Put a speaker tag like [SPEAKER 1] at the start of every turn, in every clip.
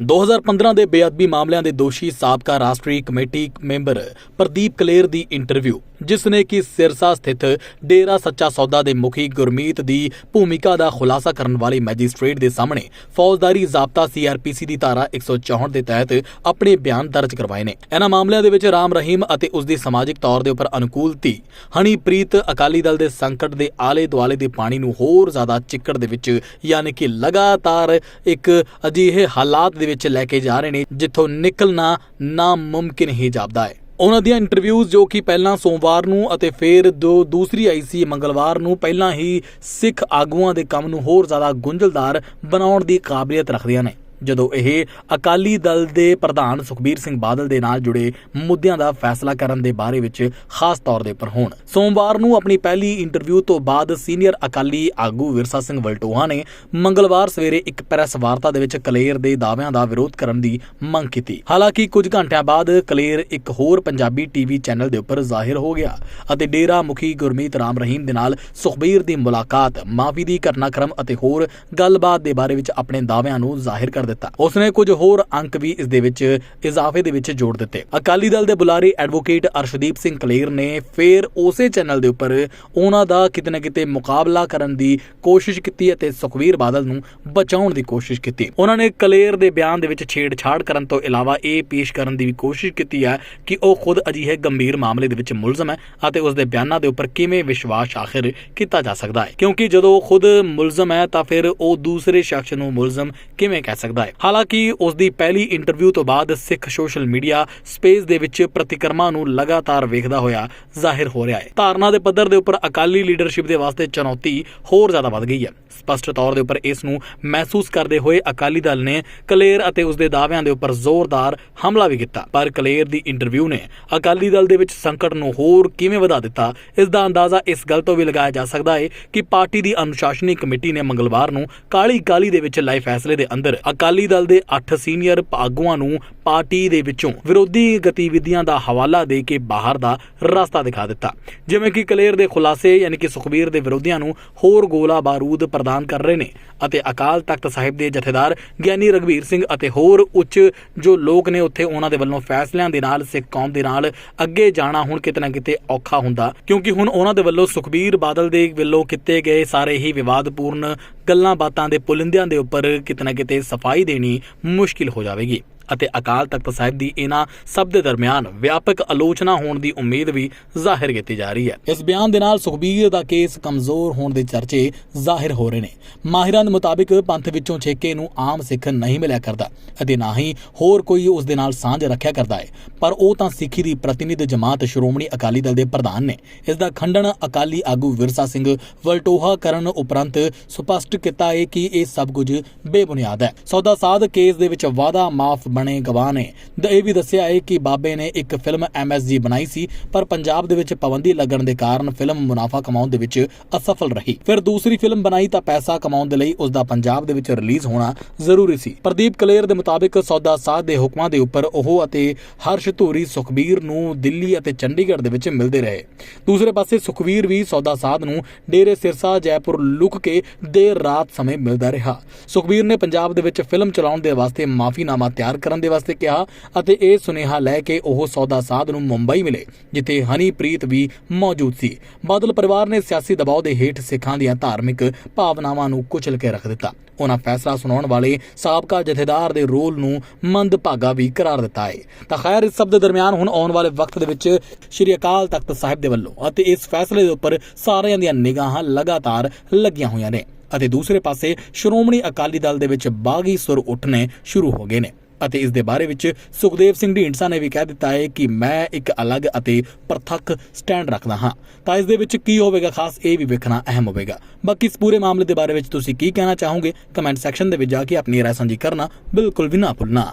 [SPEAKER 1] 2015 ਦੇ ਬੇਅਦਬੀ ਮਾਮਲਿਆਂ ਦੇ ਦੋਸ਼ੀ ਸਾਬਕਾ ਰਾਸ਼ਟਰੀ ਕਮੇਟੀ ਮੈਂਬਰ ਪ੍ਰਦੀਪ ਕਲੇਰ ਦੀ ਇੰਟਰਵਿਊ ਜਿਸ ਨੇ ਕਿ ਸਿਰਸਾ ਸਥਿਤ ਡੇਰਾ ਸੱਚਾ ਸੌਦਾ ਦੇ ਮੁਖੀ ਗੁਰਮੀਤ ਦੀ ਭੂਮਿਕਾ ਦਾ ਖੁਲਾਸਾ ਕਰਨ ਵਾਲੇ ਮੈਜਿਸਟ੍ਰੇਟ ਦੇ ਸਾਹਮਣੇ ਫੌਜਦਾਰੀ ਜ਼ਾਬਤਾ ਸੀਆਰਪੀਸੀ ਦੀ ਧਾਰਾ 164 ਦੇ ਤਹਿਤ ਆਪਣੇ ਬਿਆਨ ਦਰਜ ਕਰਵਾਏ ਨੇ। ਇਹਨਾਂ ਮਾਮਲਿਆਂ ਦੇ ਵਿੱਚ ਰਾਮ ਰਹੀਮ ਅਤੇ ਉਸ ਦੀ ਸਮਾਜਿਕ ਤੌਰ ਦੇ ਉੱਪਰ ਅਨੁਕੂਲ ਧੀ ਹਨੀਪ੍ਰੀਤ ਅਕਾਲੀ ਦਲ ਦੇ ਸੰਕਟ ਦੇ ਆਲੇ ਦੁਆਲੇ ਦੇ ਪਾਣੀ ਨੂੰ ਹੋਰ ਜ਼ਿਆਦਾ ਚਿੱਕੜ ਦੇ ਵਿੱਚ ਯਾਨੀ ਕਿ ਲਗਾਤਾਰ ਇੱਕ ਅਜਿਹੇ ਹਾਲਾਤ ਦੇ ਵਿੱਚ ਲੈ ਕੇ ਜਾ ਰਹੇ ਨੇ ਜਿੱਥੋਂ ਨਿਕਲਣਾ ਨਾਮੁਮਕਿਨ ਹੀ ਜਾਪਦਾ ਹੈ। ਉਹਨਾਂ ਦੀਆਂ ਇੰਟਰਵਿਊਜ਼ ਜੋ ਕਿ ਪਹਿਲਾਂ ਸੋਮਵਾਰ ਨੂੰ ਅਤੇ ਫਿਰ ਦੋ, ਦੂਸਰੀ ਆਈ ਸੀ ਮੰਗਲਵਾਰ ਨੂੰ ਪਹਿਲਾਂ ਹੀ ਸਿੱਖ ਆਗੂਆਂ ਦੇ ਕੰਮ ਨੂੰ ਹੋਰ ਜ਼ਿਆਦਾ ਗੁੰਝਲਦਾਰ ਬਣਾਉਣ ਦੀ ਕਾਬਲੀਅਤ ਰੱਖਦੀਆਂ ਨੇ। ਜਦੋਂ ਇਹ ਅਕਾਲੀ ਦਲ ਦੇ ਪ੍ਰਧਾਨ ਸੁਖਬੀਰ ਸਿੰਘ ਬਾਦਲ ਦੇ ਨਾਲ ਜੁੜੇ ਮੁੱਦਿਆਂ ਦਾ ਫੈਸਲਾ ਕਰਨ ਦੇ ਬਾਰੇ ਵਿੱਚ ਖਾਸ ਤੌਰ ਦੇ ਉੱਪਰ ਹੋਣ। ਸੋਮਵਾਰ ਨੂੰ ਆਪਣੀ ਪਹਿਲੀ ਇੰਟਰਵਿਊ ਤੋਂ ਬਾਅਦ ਸੀਨੀਅਰ ਅਕਾਲੀ ਆਗੂ ਵਿਰਸਾ ਸਿੰਘ ਵਲਟੋਹਾ ਨੇ ਮੰਗਲਵਾਰ ਸਵੇਰੇ ਇੱਕ ਪ੍ਰੈਸ ਵਾਰਤਾ ਦੇ ਵਿੱਚ ਕਲੇਰ ਦੇ ਦਾਅਵਿਆਂ ਦਾ ਵਿਰੋਧ ਕਰਨ ਦੀ ਮੰਗ ਕੀਤੀ। ਹਾਲਾਂਕਿ ਕੁਝ ਘੰਟਿਆਂ ਬਾਅਦ ਕਲੇਰ ਇੱਕ ਹੋਰ ਪੰਜਾਬੀ ਟੀਵੀ ਚੈਨਲ ਦੇ ਉੱਪਰ ਜ਼ਾਹਿਰ ਹੋ ਗਿਆ ਅਤੇ ਡੇਰਾ ਮੁਖੀ ਗੁਰਮੀਤ ਰਾਮ ਰਹੀਮ ਦੇ ਨਾਲ ਸੁਖਬੀਰ ਦੀ ਮੁਲਾਕਾਤ, ਮਾਫੀ ਦੀ ਘਟਨਾਕ੍ਰਮ ਅਤੇ ਹੋਰ ਗੱਲਬਾਤ ਦੇ ਬਾਰੇ ਵਿੱਚ ਆਪਣੇ ਦਾਅਵਿਆਂ ਨੂੰ ਜ਼ਾਹਿਰ ਕਰ ਦਿੱਤਾ। ਉਸਨੇ ਕੁਝ ਹੋਰ ਅੰਕ ਵੀ ਇਸ ਦੇ ਵਿੱਚ, ਇਜ਼ਾਫੇ ਦੇ ਵਿੱਚ ਜੋੜ ਦਿੱਤੇ। ਅਕਾਲੀ ਦਲ ਦੇ ਬੁਲਾਰੇ ਐਡਵੋਕੇਟ ਅਰਸ਼ਦੀਪ ਸਿੰਘ ਕਲੇਰ ਨੇ ਫੇਰ ਉਸੇ ਚੈਨਲ ਦੇ ਉੱਪਰ ਉਹਨਾਂ ਦਾ ਕਿਤੇ ਨਾ ਕਿਤੇ ਮੁਕਾਬਲਾ ਕਰਨ ਦੀ ਕੋਸ਼ਿਸ਼ ਕੀਤੀ ਅਤੇ ਸੁਖਵੀਰ ਬਾਦਲ ਨੂੰ ਬਚਾਉਣ ਦੀ ਕੋਸ਼ਿਸ਼ ਕੀਤੀ। ਉਹਨਾਂ ਨੇ ਕਲੇਰ ਦੇ ਬਿਆਨ ਦੇ ਵਿੱਚ ਛੇੜਛਾੜ ਕਰਨ ਤੋਂ ਇਲਾਵਾ ਇਹ ਪੇਸ਼ ਕਰਨ ਦੀ ਵੀ ਕੋਸ਼ਿਸ਼ ਕੀਤੀ ਹੈ ਕਿ ਉਹ ਖੁਦ ਅਜਿਹੇ ਗੰਭੀਰ ਮਾਮਲੇ ਦੇ ਵਿੱਚ ਮੁਲਜ਼ਮ ਹੈ ਅਤੇ ਉਸ ਦੇ ਬਿਆਨਾਂ ਦੇ ਉੱਪਰ ਕਿਵੇਂ ਵਿਸ਼ਵਾਸ ਆਖਿਰ ਕੀਤਾ ਜਾ ਸਕਦਾ ਹੈ। ਕਿਉਂਕਿ ਜਦੋਂ ਖੁਦ ਮੁਲਜ਼ਮ ਹੈ ਤਾਂ ਫਿਰ ਉਹ ਦੂਸਰੇ ਸ਼ਖਸ ਨੂੰ ਮੁਲਜ਼ਮ ਕਿਵੇਂ ਕਹਿ ਸਕਦਾ ਹੈ। ਹਾਲਾਂਕਿ ਉਸ ਦੀ ਪਹਿਲੀ ਇੰਟਰਵਿਊ ਤੋਂ ਬਾਅਦ ਸਿੱਖ ਸੋਸ਼ਲ ਮੀਡੀਆ ਸਪੇਸ ਦੇ ਵਿੱਚ ਪ੍ਰਤੀਕਰਮਾਂ ਨੂੰ ਲਗਾਤਾਰ ਵੇਖਦਾ ਹੋਇਆ ਜ਼ਾਹਿਰ ਹੋ ਰਿਹਾ ਹੈ। ਧਾਰਨਾ ਦੇ ਪੱਧਰ ਦੇ ਉੱਪਰ ਅਕਾਲੀ ਲੀਡਰਸ਼ਿਪ ਦੇ ਵਾਸਤੇ ਚੁਣੌਤੀ ਹੋਰ ਜ਼ਿਆਦਾ ਵੱਧ ਗਈ ਹੈ। ਸਪਸ਼ਟ ਤੌਰ ਦੇ ਉੱਪਰ ਇਸ ਨੂੰ ਮਹਿਸੂਸ ਕਰਦੇ ਹੋਏ ਅਕਾਲੀ ਦਲ ਨੇ ਕਲੇਰ ਅਤੇ ਉਸ ਦੇ ਦਾਅਵਿਆਂ ਦੇ ਉੱਪਰ ਜ਼ੋਰਦਾਰ ਹਮਲਾ ਵੀ ਕੀਤਾ। ਪਰ ਕਲੇਰ ਦੀ ਇੰਟਰਵਿਊ ਨੇ ਅਕਾਲੀ ਦਲ ਦੇ ਵਿੱਚ ਸੰਕਟ ਨੂੰ ਹੋਰ ਕਿਵੇਂ ਵਧਾ ਦਿੱਤਾ, ਇਸ ਦਾ ਅੰਦਾਜ਼ਾ ਇਸ ਗੱਲ ਤੋਂ ਵੀ ਲਗਾਇਆ ਜਾ ਸਕਦਾ ਹੈ ਕਿ ਪਾਰਟੀ ਦੀ ਅਨੁਸ਼ਾਸਨੀ ਕਮੇਟੀ ਨੇ ਮੰਗਲਵਾਰ ਨੂੰ ਕਾਲੀ ਕਾਲੀ ਦੇ ਵਿੱਚ ਲਾਏ ਫੈਸਲੇ ਦੇ ਅੰਦਰ ਅਕਾਲੀ ਦਲ ਦੇ 8 ਸੀਨੀਅਰ ਆਗੂਆਂ ਨੂੰ ਪਾਰਟੀ ਦੇ ਵਿੱਚੋਂ ਵਿਰੋਧੀ ਗਤੀਵਿਧੀਆਂ ਦਾ ਹਵਾਲਾ ਦੇ ਕੇ ਬਾਹਰ ਦਾ ਰਸਤਾ ਦਿਖਾ ਦਿੱਤਾ। ਜਿਵੇਂ ਕਿ ਕਲੇਰ ਦੇ ਖੁਲਾਸੇ ਯਾਨੀ ਕਿ ਸੁਖਬੀਰ ਦੇ ਵਿਰੋਧੀਆਂ ਨੂੰ ਹੋਰ ਗੋਲਾ ਬਾਰੂਦ ਪ੍ਰਦਾਨ ਕਰ ਰਹੇ ਨੇ ਅਤੇ ਅਕਾਲ ਤਖਤ ਸਾਹਿਬ ਦੇ ਜਥੇਦਾਰ ਗਿਆਨੀ ਰਗਵੀਰ ਸਿੰਘ ਅਤੇ ਹੋਰ ਉੱਚ ਜੋ ਲੋਕ ਨੇ ਉੱਥੇ ਉਹਨਾਂ ਦੇ ਵੱਲੋਂ ਫੈਸਲਿਆਂ ਦੇ ਨਾਲ ਸਿੱਖ ਕੌਮ ਦੇ ਨਾਲ ਅੱਗੇ ਜਾਣਾ ਹੁਣ ਕਿਤੇ ਨਾ ਕਿਤੇ ਔਖਾ ਹੁੰਦਾ, ਕਿਉਂਕਿ ਹੁਣ ਉਹਨਾਂ ਦੇ ਵੱਲੋਂ ਸੁਖਬੀਰ ਬਾਦਲ ਦੇ ਵੱਲੋਂ ਕੀਤੇ ਗਏ ਸਾਰੇ ਹੀ ਵਿਵਾਦਪੂਰਨ ਗੱਲਾਂ ਬਾਤਾਂ ਦੇ ਪੁਲਿੰਦਿਆਂ ਦੇ ਉੱਪਰ ਕਿਤੇ ਨਾ ਕਿਤੇ ਸਫ਼ਾਈ ਦੇਣੀ ਮੁਸ਼ਕਿਲ ਹੋ ਜਾਵੇਗੀ। ਅਤੇ ਅਕਾਲ ਤਖਤ ਸਾਹਿਬ ਦੀ ਇਹਨਾਂ ਸਭ ਦੇ ਦਰਮਿਆਨ ਵਿਆਪਕ ਆਲੋਚਨਾ ਹੋਣ ਦੀ ਉਮੀਦ ਵੀ ਜ਼ਾਹਿਰ ਕੀਤੀ ਜਾ ਰਹੀ ਹੈ। ਇਸ ਬਿਆਨ ਦੇ ਨਾਲ ਸੁਖਬੀਰ ਦਾ ਕੇਸ ਕਮਜ਼ੋਰ ਹੋਣ ਦੇ ਚਰਚੇ ਜ਼ਾਹਿਰ ਹੋ ਰਹੇ ਨੇ। ਮਾਹਿਰਾਂ ਦੇ ਮੁਤਾਬਿਕ ਪੰਥ ਵਿੱਚੋਂ ਛੇਕੇ ਨੂੰ ਆਮ ਸਿੱਖ ਨਹੀਂ ਮਿਲਿਆ ਕਰਦਾ ਅਤੇ ਨਾ ਹੀ ਹੋਰ ਕੋਈ ਉਸ ਦੇ ਨਾਲ ਸਾਂਝ ਰੱਖਿਆ ਕਰਦਾ ਹੈ। ਪਰ ਉਹ ਤਾਂ ਸਿੱਖੀ ਦੀ ਪ੍ਰਤੀਨਿਧ ਜਮਾਤ ਸ਼੍ਰੋਮਣੀ ਅਕਾਲੀ ਦਲ ਦੇ ਪ੍ਰਧਾਨ ਨੇ। ਇਸ ਦਾ ਖੰਡਨ ਅਕਾਲੀ ਆਗੂ ਵਿਰਸਾ ਸਿੰਘ ਵਲਟੋਹਾ ਕਰਨ ਉਪਰੰਤ ਸਪਸ਼ਟ ਕੀਤਾ ਹੈ ਕਿ ਇਹ ਸਭ ਕੁਝ ਬੇਬੁਨਿਆਦ ਹੈ। ਸੌਦਾ ਸਾਧ ਕੇਸ ਦੇ ਵਿੱਚ ਵਾਦਾ ਮਾਫ ਬਣੇ ਗਵਾਹ ਨੇ। ਇਹ ਵੀ ਦੱਸਿਆ ਹੈ ਕਿ ਬਾਬੇ ਨੇ ਇੱਕ ਫਿਲਮ ਐਮਐਸਜੀ ਬਣਾਈ ਸੀ, ਪਰ ਪੰਜਾਬ ਦੇ ਵਿੱਚ ਪਾਬੰਦੀ ਲੱਗਣ ਦੇ ਕਾਰਨ ਫਿਲਮ ਮੁਨਾਫਾ ਕਮਾਉਣ ਦੇ ਵਿੱਚ ਅਸਫਲ ਰਹੀ। ਫਿਰ ਦੂਸਰੀ ਫਿਲਮ ਬਣਾਈ ਤਾਂ ਪੈਸਾ ਕਮਾਉਣ ਦੇ ਲਈ ਉਸ ਦਾ ਪੰਜਾਬ ਦੇ ਵਿੱਚ ਰਿਲੀਜ਼ ਹੋਣਾ ਜ਼ਰੂਰੀ ਸੀ। ਪ੍ਰਦੀਪ ਕਲੇਰ ਦੇ ਮੁਤਾਬਿਕ ਸੌਦਾ ਸਾਧ ਦੇ ਹੁਕਮਾਂ ਦੇ ਉੱਪਰ ਉਹ ਅਤੇ ਹਰਸ਼ ਧੂਰੀ, ਸੁਖਬੀਰ ਨੂੰ ਦਿੱਲੀ ਅਤੇ ਚੰਡੀਗੜ੍ਹ ਦੇ ਵਿੱਚ ਮਿਲਦੇ ਰਹੇ। ਦੂਸਰੇ ਪਾਸੇ ਸੁਖਬੀਰ ਵੀ ਸੌਦਾ ਸਾਧ ਨੂੰ ਡੇਰੇ ਸਿਰਸਾ, ਜੈਪੁਰ ਲੁਕ ਕੇ ਦੇਰ ਰਾਤ ਸਮੇਂ ਮਿਲਦਾ ਰਿਹਾ। ਸੁਖਬੀਰ ਨੇ ਪੰਜਾਬ ਦੇ ਵਿੱਚ ਫਿਲਮ ਚਲਾਉਣ ਦੇ ਵਾਸਤੇ ਮਾਫੀਨਾਮਾ ਤਿਆਰ ਕਰਨ ਦੇ ਵਾਸਤੇ ਕਿਹਾ ਅਤੇ ਇਹ ਸੁਨੇਹਾ ਲੈ ਕੇ ਉਹ ਸੌਦਾ ਸਾਧ ਨੂੰ ਮੁੰਬਈ ਮਿਲੇ, ਜਿੱਥੇ ਹਨੀਪ੍ਰੀਤ ਵੀ ਮੌਜੂਦ ਸੀ। ਬਾਦਲ ਪਰਿਵਾਰ ਨੇ ਸਿਆਸੀ ਦਬਾਅ ਦੇ ਹੇਠ ਸਿੱਖਾਂ ਦੀਆਂ ਧਾਰਮਿਕ ਭਾਵਨਾਵਾਂ ਨੂੰ ਕੁਚਲ ਕੇ ਰੱਖ ਦਿੱਤਾ। ਉਹਨਾਂ ਫੈਸਲਾ ਸੁਣਾਉਣ ਵਾਲੇ ਸਾਬਕਾ ਜਥੇਦਾਰ ਦੇ ਰੋਲ ਨੂੰ ਮੰਦਭਾਗਾ ਵੀ ਕਰਾਰ ਦਿੱਤਾ ਹੈ। ਤਾਂ ਖੈਰ, ਇਸ ਸਭ ਦੇ ਦਰਮਿਆਨ ਹੁਣ ਆਉਣ ਵਾਲੇ ਵਕਤ ਦੇ ਵਿੱਚ ਸ਼੍ਰੀ ਅਕਾਲ ਤਖਤ ਸਾਹਿਬ ਦੇ ਵੱਲੋਂ ਅਤੇ ਇਸ ਫੈਸਲੇ ਦੇ ਉੱਪਰ ਸਾਰਿਆਂ ਦੀਆਂ ਨਿਗਾਹਾਂ ਲਗਾਤਾਰ ਲੱਗੀਆਂ ਹੋਈਆਂ ਨੇ। ਅਤੇ ਦੂਸਰੇ ਪਾਸੇ ਸ਼੍ਰੋਮਣੀ ਅਕਾਲੀ ਦਲ ਦੇ ਵਿੱਚ ਬਾਗੀ ਸੁਰ ਉੱਠਣੇ ਸ਼ੁਰੂ ਹੋ ਗਏ ਨੇ। ਅਤੇ ਇਸ ਦੇ ਬਾਰੇ ਵਿੱਚ ਸੁਖਦੇਵ ਸਿੰਘ ਢੀਂਡਸਾ ਨੇ ਵੀ ਕਹਿ ਦਿੱਤਾ ਹੈ ਕਿ ਮੈਂ ਇੱਕ ਅਲੱਗ ਅਤੇ ਪ੍ਰਤੱਖ ਸਟੈਂਡ ਰੱਖਦਾ ਹਾਂ। ਤਾਂ ਇਸ ਦੇ ਵਿੱਚ ਕੀ ਹੋਵੇਗਾ? ਖਾਸ ਇਹ ਵੀ ਵੇਖਣਾ ਅਹਿਮ ਹੋਵੇਗਾ। ਬਾਕੀ ਇਸ ਪੂਰੇ ਮਾਮਲੇ ਦੇ ਬਾਰੇ ਵਿੱਚ ਤੁਸੀਂ ਕੀ ਕਹਿਣਾ ਚਾਹੋਗੇ? ਕਮੈਂਟ ਸੈਕਸ਼ਨ ਦੇ ਵਿੱਚ ਜਾ ਕੇ ਆਪਣੀ ਰਾਏ ਸਾਂਝੀ ਕਰਨਾ ਬਿਲਕੁਲ ਵੀ ਨਾ ਭੁੱਲਣਾ।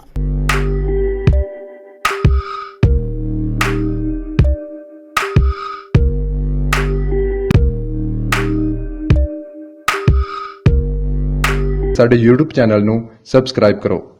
[SPEAKER 2] ਸਾਡੇ YouTube ਚੈਨਲ ਨੂੰ ਸਬਸਕ੍ਰਾਈਬ ਕਰੋ।